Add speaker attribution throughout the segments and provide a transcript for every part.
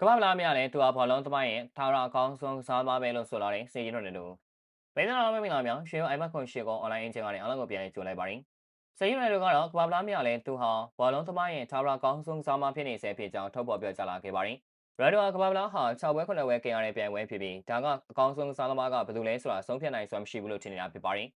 Speaker 1: ကမ္ဘာ့ဗလားများလည်းသူဟာဘောလုံးသမိုင်းရဲ့ထာဝရအကောင်းဆုံးစားပါပဲလို့ဆိုလာတဲ့စီရင်တော်တယ်လို့မင်းသားတော်မင်္ဂလာများရှင်ရိုအိုင်မတ်ခွန်ရှေကောအွန်လိုင်းအင်ဂျင်ကနေအားလုံးကိုပြန်လည်ကြိုလိုက်ပါတယ်စီရင်တော်တို့ကတော့ကမ္ဘာ့ဗလားများလည်းသူဟာဘောလုံးသမိုင်းရဲ့ထာဝရအကောင်းဆုံးစားမဖြစ်နေစေဖြစ်ကြောင်းထုတ်ဖော်ပြောကြားလာခဲ့ပါတယ်ရဒိုကမ္ဘာဗလားဟာ6ဘွဲ9ဘွဲကင်ရတဲ့ပြိုင်ပွဲဖြစ်ပြီးဒါကအကောင်းဆုံးစားသမားကဘယ်သူလဲဆိုတာဆုံးဖြတ်နိုင်စွမ်းမရှိဘူးလို့ထင်နေတာဖြစ်ပါတယ်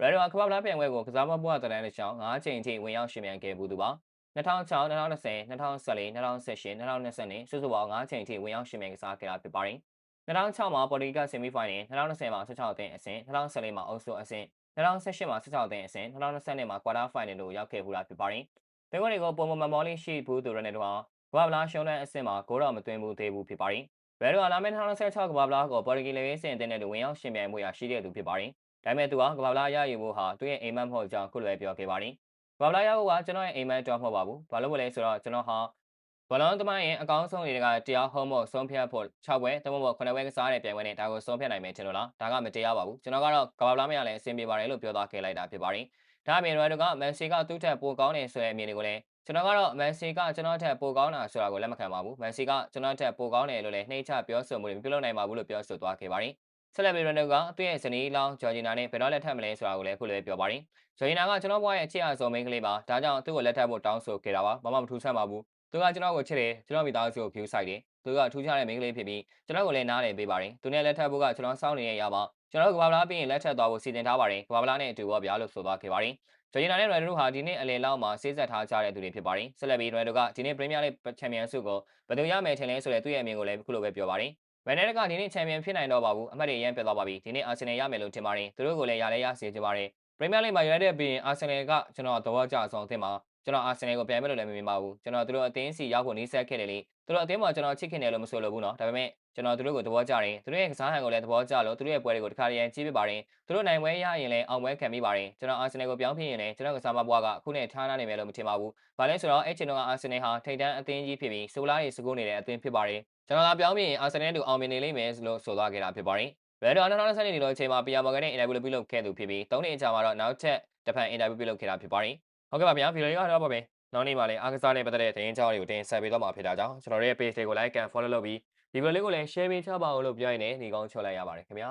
Speaker 1: ရဒိုကကမ္ဘာဗလားပြိုင်ပွဲကိုကစားမပွဲတရန်တဲ့ချောင်း9ချိန်ထိဝင်ရောက်ရှင်မြန်ခဲ့ဘူးသူပါ 2006 2020 2014 2018 2020နဲ့စုစုပေါင်း9ချိန်ထိဝင်ရောက်ရှင်မြန်ကစားခဲ့တာဖြစ်ပါတယ်။2006မှာပေါ်တူဂီဆီမီဖိုင်နယ်2020မှာ16အသင်းအဆင့်2014မှာအုပ်စုအဆင့်2018မှာ16အသင်းအဆင့်2020မှာကွာတာဖိုင်နယ်တို့ရောက်ခဲ့ဘူးတာဖြစ်ပါတယ်။ဒီကွတွေကိုပုံမှန်မော်လေးရှိဘူးသူရနေတော့ကဘာဗလာရှုံးတဲ့အဆင့်မှာဂိုးတော်မသွင်းဘူးသေးဘူးဖြစ်ပါတယ်။ဘယ်လိုအလာမဲ2016ကဘာဗလာကိုပေါ်တူဂီလေရေးစင်အသင်းနဲ့ဝင်ရောက်ရှင်မြန်မှုရရှိတဲ့သူဖြစ်ပါတယ်။ဒါပေမဲ့သူကကဘာဗလာရယူဖို့ဟာသူ့ရဲ့အိမ်မက်မဟုတ်ကြောင်းခုလိုပြောခဲ့ပါတယ်။ ဘာလာရောက်ကကျွန်တော်ရဲ့အိမ်မက်တော့မဟုတ်ပါဘူးဘာလို့လဲဆိုတော့ကျွန်တော်ဟာဘလောင်းသမိုင်းရဲ့အကောင်းဆုံးတွေကတရားဟောမို့ဆုံးဖြတ်ဖို့6ဘွဲတမမို့9ဘွဲကစားတဲ့ပြိုင်ပွဲနဲ့ဒါကိုဆုံးဖြတ်နိုင်မယ်ထင်လို့လားဒါကမတရားပါဘူးကျွန်တော်ကတော့ကဘာလာမရလည်းအဆင်ပြေပါတယ်လို့ပြောသားခဲ့လိုက်တာဖြစ်ပါတယ်ဒါအပြင်ရိုက်တိုကမန်စီကသူ့ထက်ပိုကောင်းနေဆိုတဲ့အမြင်တွေကိုလည်းကျွန်တော်ကတော့မန်စီကကျွန်တော်ထက်ပိုကောင်းတာဆိုတာကိုလက်မခံပါဘူးမန်စီကကျွန်တော်ထက်ပိုကောင်းတယ်လို့လည်းနှိမ့်ချပြောဆိုမှုတွေမပြုလုပ်နိုင်ပါဘူးလို့ပြောဆိုသွားခဲ့ပါတယ် ဆက်လက်ပြီးရန်နိုကသူ့ရဲ့ဇနီးလောင်းဂျော်ဂျီနာနဲ့ဘယ်တော့လက်ထပ်မလဲဆိုတာကိုလည်းခုလိုပြောပါတယ်။ဂျော်ဂျီနာကကျွန်တော်ဘွားရဲ့အချစ်အဆုံမိန်းကလေးပါ။ဒါကြောင့်သူ့ကိုလက်ထပ်ဖို့တောင်းဆိုခဲ့တာပါ။ဘာမှမထူးဆန်းပါဘူး။သူကကျွန်တော်ကိုချစ်တယ်။ကျွန်တော်မိသားစုကိုဖြူဆိုင်တယ်။သူကထူးခြားတဲ့မိန်းကလေးဖြစ်ပြီးကျွန်တော်ကိုလည်းနားလည်ပေးပါတယ်။သူနဲ့လက်ထပ်ဖို့ကကျွန်တော်စောင့်နေတဲ့ရပါ။ကျွန်တော်ကဘာဗလာပြီးရင်လက်ထပ်သွားဖို့စီစဉ်ထားပါတယ်။ကဘာဗလာနဲ့အတူပေါ့ဗျာလို့ဆိုသွားခဲ့ပါတယ်။ဂျော်ဂျီနာနဲ့ရိုက်ဒိုဟာဒီနေ့အလယ်လောက်မှာစေးဆက်ထားကြတဲ့သူတွေဖြစ်ပါတယ်။ဆက်လက်ပြီးရိုက်ဒိုကဒီနေ့ပရီးမီးယားလိချန်ပီယံဆုကိုဘယ်သူရမယ်ထင်လဲဆိုတဲ့သူ့ရဲ့အမြင်ကိုလည်းခုလိုပဲပြောပါတယ်။ ဗန်နယ်ကဒီနေ့ချန်ပီယံဖြစ်နိုင်တော့ပါဘူးအမှတ်တွေရမ်းပြတ်သွားပါပြီဒီနေ့အာဆင်နယ်ရမယ်လို့ထင်ပါတယ်သူတို့ကိုလည်းရလဲရစေချင်ပါတယ်ပရီးမီးယားလိမှာ United ပြီးရင်အာဆင်နယ်ကကျွန်တော်သဘောကျဆုံးအသင်းမှာ ကျွန်တော်အာဆင်နယ်ကိုပြန်မယ်လို့လည်းမမြင်ပါဘူးကျွန်တော်တို့အသင်းစီရောက်ဖို့နီးစပ်ခဲ့တယ်လေသူတို့အသင်းမှာကျွန်တော်ချစ်ခင်တယ်လို့မဆိုလို့ဘူးเนาะဒါပေမဲ့ကျွန်တော်တို့ကိုသဘောကျတယ်သူတို့ရဲ့ကစားဟန်ကိုလည်းသဘောကျလို့သူတို့ရဲ့ပွဲတွေကိုတစ်ခါတည်းရန်ကြီးပြပါတယ်သူတို့နိုင်ပွဲရရင်လည်းအောင်ပွဲခံမိပါတယ်ကျွန်တော်အာဆင်နယ်ကိုပြောင်းဖြစ်ရင်လည်းကျွန်တော်ကစားမဘွားကအခုနဲ့ထားနာနေမယ်လို့မထင်ပါဘူးဘာလဲဆိုတော့အဲ့ကျွန်တော်ကအာဆင်နယ်ဟာထိပ်တန်းအသင်းကြီးဖြစ်ပြီးဆိုလာရီစကူးနေတဲ့အသင်းဖြစ်ပါတယ်ကျွန်တော်ကပြောင်းပြီးရင်အာဆင်နယ်တူအောင်မြင်နေလိမ့်မယ်လို့ဆိုသွားခဲ့တာဖြစ်ပါတယ်ဘယ်တော့2020နှစ်ဒီလိုအချိန်မှာပီယာမော်ဂန်နဲ့အင်တာဗျူးလုပ်ပြုလုပ်ခဲ့သူဖြစ်ပြီး၃နှစ်အကြာမှာတော့နောက်ထပ်တဖန်အင်တာဗျူးပြုလုပ်ခဲ့တာဖြစ်ပါတယ် ဟုတ်ကဲ့ပါဗျာဗီဒီယိုလေးကတော့ပါပဲနောက်နေ့မှာလည်းအားကစားနဲ့ပတ်သက်တဲ့သတင်းကြောင်းတွေကိုတင်ဆက်ပေးတော့မှာဖြစ်တာကြောင့်ကျွန်တော်တို့ရဲ့ page လေးကို like and follow လုပ်ပြီးဒီဗီဒီယိုလေးကိုလည်း share ပေးချပါအောင်လို့ပြောရင်းနဲ့ဒီကောင်းချော်လိုက်ရပါတယ်ခင်ဗျာ